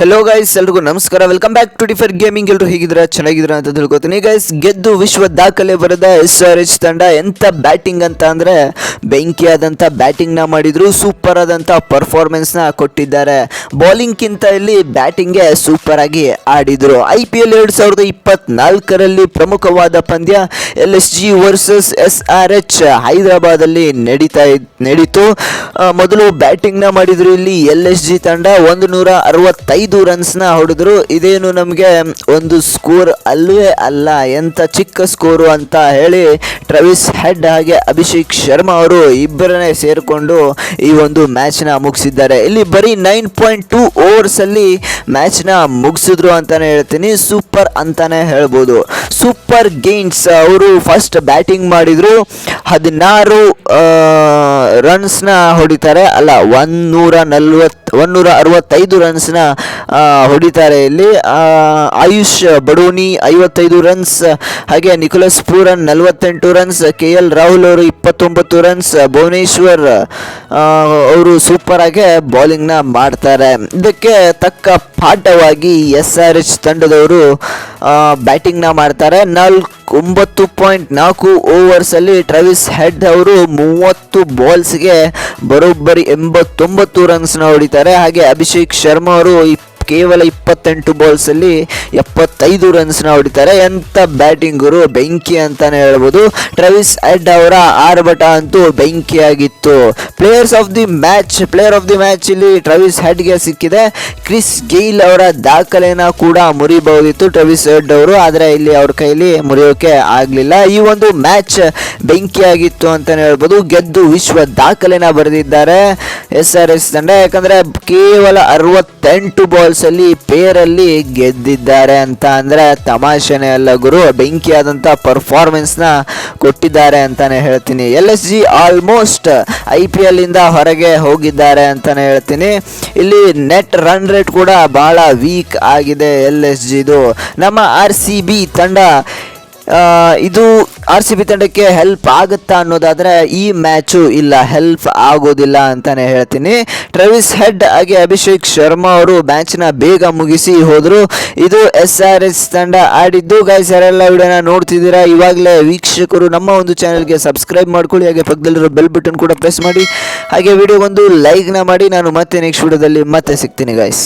Hello guys ಎಲ್ರಿಗೂ ನಮಸ್ಕಾರ. Welcome back to differ gaming ಎಲ್ಲರೂ ಹೇಗಿದ್ರೆ ಚೆನ್ನಾಗಿದ್ರ ಅಂತ ತಿಳ್ಕೊತೀನಿ. ಗೈಸ್ ಗೆದ್ದು ವಿಶ್ವ ದಾಖಲೆ ಬರೆದ ಎಸ್ ಆರ್ ಎಚ್ ತಂಡ ಎಂತ ಬ್ಯಾಟಿಂಗ್ ಅಂತ ಅಂದರೆ ಬೆಂಕಿಯಾದಂಥ ಬ್ಯಾಟಿಂಗ್ನ ಮಾಡಿದ್ರು ಸೂಪರ್ ಆದಂಥ ಪರ್ಫಾರ್ಮೆನ್ಸ್ನ ಕೊಟ್ಟಿದ್ದಾರೆ. ಬೌಲಿಂಗ್ಗಿಂತ ಇಲ್ಲಿ ಬ್ಯಾಟಿಂಗ್ಗೆ ಸೂಪರ್ ಆಗಿ ಆಡಿದ್ರು. ಐ ಪಿ ಎಲ್ ಎರಡು ಸಾವಿರದ ಇಪ್ಪತ್ನಾಲ್ಕರಲ್ಲಿ ಪ್ರಮುಖವಾದ ಪಂದ್ಯ L S G versus S R H ಹೈದರಾಬಾದಲ್ಲಿ ನಡೀತಾ ನಡೀತು. ಮೊದಲು ಬ್ಯಾಟಿಂಗ್ನ ಮಾಡಿದ್ರು ಇಲ್ಲಿ ಎಲ್ ಎಸ್ ಜಿ ತಂಡ ಒಂದು ನೂರ ಅರವತ್ತೈದು ರನ್ಸ್ನ ಹೊಡೆದ್ರು ಇದೇನು ನಮಗೆ ಒಂದು ಸ್ಕೋರ್ ಅಲ್ಲವೇ ಅಲ್ಲ ಎಂಥ ಚಿಕ್ಕ ಸ್ಕೋರು ಅಂತ ಹೇಳಿ ಟ್ರವಿಸ್ ಹೆಡ್ ಹಾಗೆ ಅಭಿಷೇಕ್ ಶರ್ಮಾ ಅವರು ಇಬ್ಬರನ್ನೇ ಸೇರಿಕೊಂಡು ಈ ಒಂದು ಮ್ಯಾಚ್ನ ಮುಗಿಸಿದ್ದಾರೆ. ಇಲ್ಲಿ ಬರೀ ನೈನ್ ಪಾಯಿಂಟ್ ಟೂ ಓವರ್ಸಲ್ಲಿ ಮ್ಯಾಚ್ನ ಮುಗಿಸಿದ್ರು ಅಂತಾನೆ ಹೇಳ್ತೀನಿ. ಸೂಪರ್ ಅಂತಾನೆ ಹೇಳ್ಬೋದು. ಸೂಪರ್ ಗೇನ್ಸ್ ಅವರು ಫಸ್ಟ್ ಬ್ಯಾಟಿಂಗ್ ಮಾಡಿದ್ರು. ಹದಿನಾರು ರನ್ಸ್ನ ಹೊಡಿತಾರೆ. ಅಲ್ಲ, ಒಂದೂರ ನಲ್ವತ್ತು ಒಂದೂರ ಅರವತ್ತೈದು ರನ್ಸ್ನ ಹೊಡಿತಾರೆ ಇಲ್ಲಿ. ಆಯುಷ್ ಬಡೋನಿ ಐವತ್ತೈದು ರನ್ಸ್ ಹಾಗೆ ನಿಕೋಲಸ್ ಪೂರನ್ ನಲವತ್ತೆಂಟು ರನ್ಸ್ ಕೆ ಎಲ್ ರಾಹುಲ್ ಅವರು ಇಪ್ಪತ್ತೊಂಬತ್ತು ರನ್ಸ್ ಭುವನೇಶ್ವರ್ ಅವರು ಸೂಪರಾಗೆ ಬೌಲಿಂಗ್ನ ಮಾಡ್ತಾರೆ. ಇದಕ್ಕೆ ತಕ್ಕ ಪಾಠವಾಗಿ ಎಸ್ ಆರ್ ಎಚ್ ತಂಡದವರು ಬ್ಯಾಟಿಂಗ್ನ ಮಾಡ್ತಾರೆ. ನಾಲ್ಕು, ಒಂಬತ್ತು ಪಾಯಿಂಟ್ ನಾಲ್ಕು ಓವರ್ಸಲ್ಲಿ ಟ್ರವಿಸ್ ಹೆಡ್ ಅವರು ಮೂವತ್ತು ಬಾಲ್ಸ್ಗೆ ಬರೋಬ್ಬರಿ ಎಂಬತ್ತೊಂಬತ್ತು ರನ್ಸ್ನ ಹೊಡಿತಾರೆ. ಹಾಗೆ ಅಭಿಷೇಕ್ ಶರ್ಮಾ ಅವರು ಕೇವಲ ಇಪ್ಪತ್ತೆಂಟು ಬಾಲ್ಸಲ್ಲಿ ಎಪ್ಪತ್ತೈದು ರನ್ಸ್ನ ಹೊಡಿತಾರೆ. ಎಂಥ ಬ್ಯಾಟಿಂಗರು ಬೆಂಕಿ ಅಂತಾನೆ ಹೇಳ್ಬೋದು. ಟ್ರವಿಸ್ ಹೆಡ್ ಅವರ ಆರ್ಭಟ ಅಂತೂ ಬೆಂಕಿಯಾಗಿತ್ತು. Players of the match player of the match ಇಲ್ಲಿ ಟ್ರವಿಸ್ ಹೆಡ್ಗೆ ಸಿಕ್ಕಿದೆ. ಕ್ರಿಸ್ ಗೇಲ್ ಅವರ ದಾಖಲೆನ ಕೂಡ ಮುರಿಬಹುದಿತ್ತು ಟ್ರವಿಸ್ ಹೆಡ್ ಅವರು. ಆದರೆ ಇಲ್ಲಿ ಅವ್ರ ಕೈಲಿ ಮುರಿಯೋಕೆ ಆಗಲಿಲ್ಲ. ಈ ಒಂದು ಮ್ಯಾಚ್ ಬೆಂಕಿಯಾಗಿತ್ತು ಅಂತಾನೆ ಹೇಳ್ಬೋದು. ಗೆದ್ದು ವಿಶ್ವ ದಾಖಲೆನ ಬರೆದಿದ್ದಾರೆ. ಎಸ್ ಆರ್ ಎಸ್ ತಂಡ. ಯಾಕಂದರೆ ಕೇವಲ ಅರವತ್ತೆಂಟು ಬಾಲ್ಸ್ ಅಲ್ಲಿ ಪೇರಲ್ಲಿ ಗೆದ್ದಿದ್ದಾರೆ ಅಂತ ಅಂದರೆ ತಮಾಷೆನೇ ಅಲ್ಲ ಗುರು ಬೆಂಕಿಯಾದಂಥ ಪರ್ಫಾರ್ಮೆನ್ಸ್ನ ಕೊಟ್ಟಿದ್ದಾರೆ ಅಂತಾನೆ ಹೇಳ್ತೀನಿ. L S G almost I P L ಇಂದ ಹೊರಗೆ ಹೋಗಿದ್ದಾರೆ ಅಂತಾನೆ ಹೇಳ್ತೀನಿ. ಇಲ್ಲಿ ನೆಟ್ ರನ್ ರೇಟ್ ಕೂಡ ಬಹಳ ವೀಕ್ ಆಗಿದೆ ಎಲ್ ಎಸ್ ಜಿದು ನಮ್ಮ ಆರ್ ಸಿ ಬಿ ತಂಡ ಇದು ಆರ್ ಸಿ ಬಿ ತಂಡಕ್ಕೆ ಹೆಲ್ಪ್ ಆಗುತ್ತಾ ಅನ್ನೋದಾದರೆ ಈ ಮ್ಯಾಚು ಇಲ್ಲ ಹೆಲ್ಪ್ ಆಗೋದಿಲ್ಲ ಅಂತಾನೆ ಹೇಳ್ತೀನಿ. ಟ್ರವಿಸ್ ಹೆಡ್ ಹಾಗೆ ಅಭಿಷೇಕ್ ಶರ್ಮಾ ಅವರು ಮ್ಯಾಚ್ನ ಬೇಗ ಮುಗಿಸಿ ಹೋದರು. ಇದು ಎಸ್ ಆರ್ ಎಸ್ ತಂಡ ಆಡಿದ್ದು. ಗೈಸ್ ಯಾರೆಲ್ಲ ವಿಡಿಯೋನ ನೋಡ್ತಿದ್ದೀರಾ, ಇವಾಗಲೇ ವೀಕ್ಷಕರು ನಮ್ಮ ಒಂದು ಚಾನಲ್ಗೆ ಸಬ್ಸ್ಕ್ರೈಬ್ ಮಾಡ್ಕೊಳ್ಳಿ. ಹಾಗೆ ಪಕ್ಕದಲ್ಲಿರೋ ಬೆಲ್ ಬಟನ್ ಕೂಡ ಪ್ರೆಸ್ ಮಾಡಿ. ಹಾಗೆ ವಿಡಿಯೋಗೊಂದು ಲೈಕ್ನ ಮಾಡಿ. ನಾನು ಮತ್ತೆ ನೆಕ್ಸ್ಟ್ ವಿಡಿಯೋದಲ್ಲಿ ಮತ್ತೆ ಸಿಗ್ತೀನಿ ಗೈಸ್